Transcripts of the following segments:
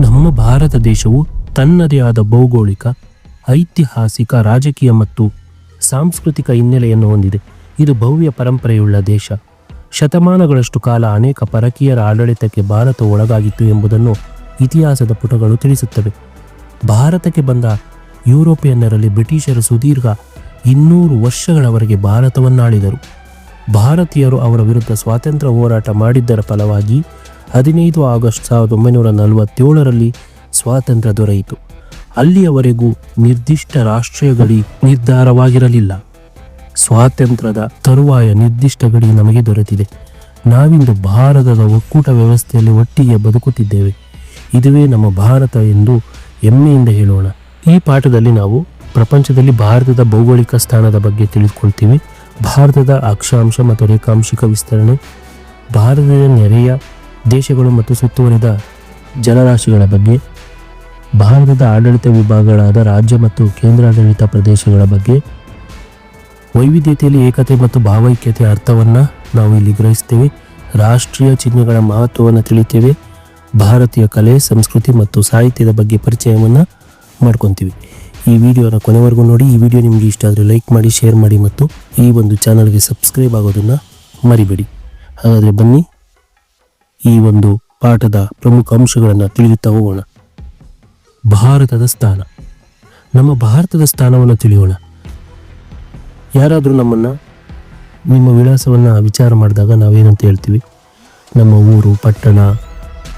ನಮ್ಮ ಭಾರತ ದೇಶವು ತನ್ನದೇ ಆದ ಭೌಗೋಳಿಕ, ಐತಿಹಾಸಿಕ, ರಾಜಕೀಯ ಮತ್ತು ಸಾಂಸ್ಕೃತಿಕ ಹಿನ್ನೆಲೆಯನ್ನು ಹೊಂದಿದೆ. ಇದು ಭವ್ಯ ಪರಂಪರೆಯುಳ್ಳ ದೇಶ. ಶತಮಾನಗಳಷ್ಟು ಕಾಲ ಅನೇಕ ಪರಕೀಯರ ಆಡಳಿತಕ್ಕೆ ಭಾರತ ಒಳಗಾಗಿತ್ತು ಎಂಬುದನ್ನು ಇತಿಹಾಸದ ಪುಟಗಳು ತಿಳಿಸುತ್ತವೆ. ಭಾರತಕ್ಕೆ ಬಂದ ಯುರೋಪಿಯನ್ನರಲ್ಲಿ ಬ್ರಿಟಿಷರು ಸುದೀರ್ಘ ಇನ್ನೂರು ವರ್ಷಗಳವರೆಗೆ ಭಾರತವನ್ನಾಳಿದರು. ಭಾರತೀಯರು ಅವರ ವಿರುದ್ಧ ಸ್ವಾತಂತ್ರ್ಯ ಹೋರಾಟ ಮಾಡಿದ್ದರ ಫಲವಾಗಿ ಹದಿನೈದು ಆಗಸ್ಟ್ ಸಾವಿರದ ಒಂಬೈನೂರ ನಲವತ್ತೇಳರಲ್ಲಿ ಸ್ವಾತಂತ್ರ್ಯ ದೊರೆಯಿತು. ಅಲ್ಲಿಯವರೆಗೂ ನಿರ್ದಿಷ್ಟ ರಾಷ್ಟ್ರೀಯ ಗಡಿ ನಿರ್ಧಾರವಾಗಿರಲಿಲ್ಲ. ಸ್ವಾತಂತ್ರ್ಯದ ತರುವಾಯ ನಿರ್ದಿಷ್ಟ ಗಡಿ ನಮಗೆ ದೊರೆತಿದೆ. ನಾವಿಂದು ಭಾರತದ ಒಕ್ಕೂಟ ವ್ಯವಸ್ಥೆಯಲ್ಲಿ ಒಟ್ಟಿಗೆ ಬದುಕುತ್ತಿದ್ದೇವೆ. ಇದುವೇ ನಮ್ಮ ಭಾರತ ಎಂದು ಹೆಮ್ಮೆಯಿಂದ ಹೇಳೋಣ. ಈ ಪಾಠದಲ್ಲಿ ನಾವು ಪ್ರಪಂಚದಲ್ಲಿ ಭಾರತದ ಭೌಗೋಳಿಕ ಸ್ಥಾನದ ಬಗ್ಗೆ ತಿಳಿದುಕೊಳ್ತೀವಿ. ಭಾರತದ ಅಕ್ಷಾಂಶ ಮತ್ತು ರೇಖಾಂಶಿಕ ವಿಸ್ತರಣೆ, ಭಾರತದ ನೆರೆಯ ದೇಶಗಳು ಮತ್ತು ಸುತ್ತುವರಿದ ಜಲರಾಶಿಗಳ ಬಗ್ಗೆ, ಭಾರತದ ಆಡಳಿತ ವಿಭಾಗಗಳಾದ ರಾಜ್ಯ ಮತ್ತು ಕೇಂದ್ರಾಡಳಿತ ಪ್ರದೇಶಗಳ ಬಗ್ಗೆ, ವೈವಿಧ್ಯತೆಯಲ್ಲಿ ಏಕತೆ ಮತ್ತು ಭಾವೈಕ್ಯತೆಯ ಅರ್ಥವನ್ನು ನಾವು ಇಲ್ಲಿ ಗ್ರಹಿಸ್ತೇವೆ ರಾಷ್ಟ್ರೀಯ ಚಿಹ್ನೆಗಳ ಮಹತ್ವವನ್ನು ತಿಳಿತೇವೆ ಭಾರತೀಯ ಕಲೆ, ಸಂಸ್ಕೃತಿ ಮತ್ತು ಸಾಹಿತ್ಯದ ಬಗ್ಗೆ ಪರಿಚಯವನ್ನು ಮಾಡ್ಕೊತೀವಿ. ಈ ವಿಡಿಯೋನ ಕೊನೆವರೆಗೂ ನೋಡಿ. ಈ ವಿಡಿಯೋ ನಿಮಗೆ ಇಷ್ಟ ಆದರೆ ಲೈಕ್ ಮಾಡಿ, ಶೇರ್ ಮಾಡಿ ಮತ್ತು ಈ ಒಂದು ಚಾನಲ್ಗೆ ಸಬ್ಸ್ಕ್ರೈಬ್ ಆಗೋದನ್ನು ಮರಿಬೇಡಿ. ಹಾಗಾದರೆ ಬನ್ನಿ. ಈ ಒಂದು ಪಾಠದ ಪ್ರಮುಖ ಅಂಶಗಳನ್ನು ತಿಳಿಯುತ್ತಾ ಹೋಗೋಣ. ಭಾರತದ ಸ್ಥಾನ. ನಮ್ಮ ಭಾರತದ ಸ್ಥಾನವನ್ನು ತಿಳಿಯೋಣ. ಯಾರಾದರೂ ನಮ್ಮನ್ನು ನಿಮ್ಮ ವಿಳಾಸವನ್ನು ವಿಚಾರ ಮಾಡಿದಾಗ ನಾವೇನಂತ ಹೇಳ್ತೀವಿ? ನಮ್ಮ ಊರು, ಪಟ್ಟಣ,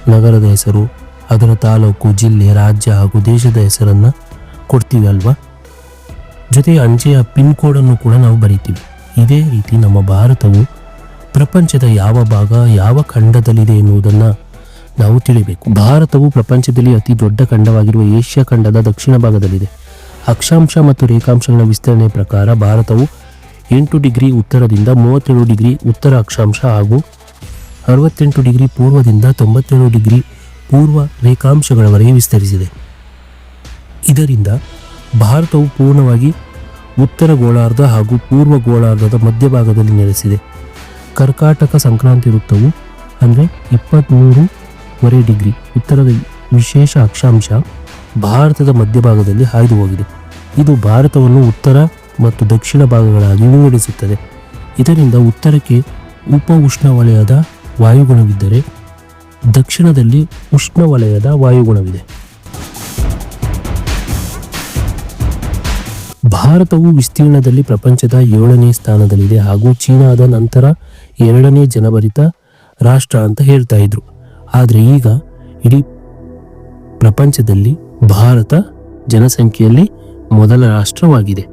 ನಗರದ ಹೆಸರು, ಅದರ ತಾಲೂಕು, ಜಿಲ್ಲೆ, ರಾಜ್ಯ ಹಾಗೂ ದೇಶದ ಹೆಸರನ್ನು ಕೊಡ್ತೀವಿ ಅಲ್ವಾ? ಜೊತೆಗೆ ಅಂಚೆಯ ಪಿನ್ ಕೋಡನ್ನು ಕೂಡ ನಾವು ಬರಿತೀವಿ. ಇದೇ ರೀತಿ ನಮ್ಮ ಭಾರತವು ಪ್ರಪಂಚದ ಯಾವ ಭಾಗ ಯಾವ ಖಂಡದಲ್ಲಿದೆ ಎನ್ನುವುದನ್ನು ನಾವು ತಿಳಿಬೇಕು. ಭಾರತವು ಪ್ರಪಂಚದಲ್ಲಿ ಅತಿ ದೊಡ್ಡ ಖಂಡವಾಗಿರುವ ಏಷ್ಯಾ ಖಂಡದ ದಕ್ಷಿಣ ಭಾಗದಲ್ಲಿದೆ. ಅಕ್ಷಾಂಶ ಮತ್ತು ರೇಖಾಂಶಗಳ ವಿಸ್ತರಣೆ ಪ್ರಕಾರ ಭಾರತವು ಎಂಟು ಡಿಗ್ರಿ ಉತ್ತರದಿಂದ ಮೂವತ್ತೇಳು ಡಿಗ್ರಿ ಉತ್ತರ ಅಕ್ಷಾಂಶ ಹಾಗೂ ಅರವತ್ತೆಂಟು ಡಿಗ್ರಿ ಪೂರ್ವದಿಂದ ತೊಂಬತ್ತೇಳು ಡಿಗ್ರಿ ಪೂರ್ವ ರೇಖಾಂಶಗಳವರೆಗೆ ವಿಸ್ತರಿಸಿದೆ. ಇದರಿಂದ ಭಾರತವು ಪೂರ್ಣವಾಗಿ ಉತ್ತರ ಗೋಳಾರ್ಧ ಹಾಗೂ ಪೂರ್ವ ಗೋಳಾರ್ಧದ ಮಧ್ಯಭಾಗದಲ್ಲಿ ನೆಲೆಸಿದೆ. ಕರ್ಕಾಟಕ ಸಂಕ್ರಾಂತಿ ವೃತ್ತವು ಅಂದರೆ ಇಪ್ಪತ್ತ್ಮೂರುವರೆ ಡಿಗ್ರಿ ಉತ್ತರದ ವಿಶೇಷ ಅಕ್ಷಾಂಶ ಭಾರತದ ಮಧ್ಯಭಾಗದಲ್ಲಿ ಹಾಯ್ದು ಹೋಗಿದೆ. ಇದು ಭಾರತವನ್ನು ಉತ್ತರ ಮತ್ತು ದಕ್ಷಿಣ ಭಾಗಗಳಾಗಿ ವಿಂಗಡಿಸುತ್ತದೆ. ಇದರಿಂದ ಉತ್ತರಕ್ಕೆ ಉಪ ಉಷ್ಣವಲಯದ ವಾಯುಗುಣವಿದ್ದರೆ ದಕ್ಷಿಣದಲ್ಲಿ ಉಷ್ಣವಲಯದ ವಾಯುಗುಣವಿದೆ. ಭಾರತವು ವಿಸ್ತೀರ್ಣದಲ್ಲಿ ಪ್ರಪಂಚದ ಏಳನೇ ಸ್ಥಾನದಲ್ಲಿದೆ ಹಾಗೂ ಚೀನಾದ ನಂತರ ಎರಡನೇ ಜನಭರಿತ ರಾಷ್ಟ್ರ ಅಂತ ಹೇಳ್ತಾ ಇದ್ರು. ಆದರೆ ಈಗ ಇಡೀ ಪ್ರಪಂಚದಲ್ಲಿ ಭಾರತ ಜನಸಂಖ್ಯೆಯಲ್ಲಿ ಮೊದಲ ರಾಷ್ಟ್ರವಾಗಿದೆ.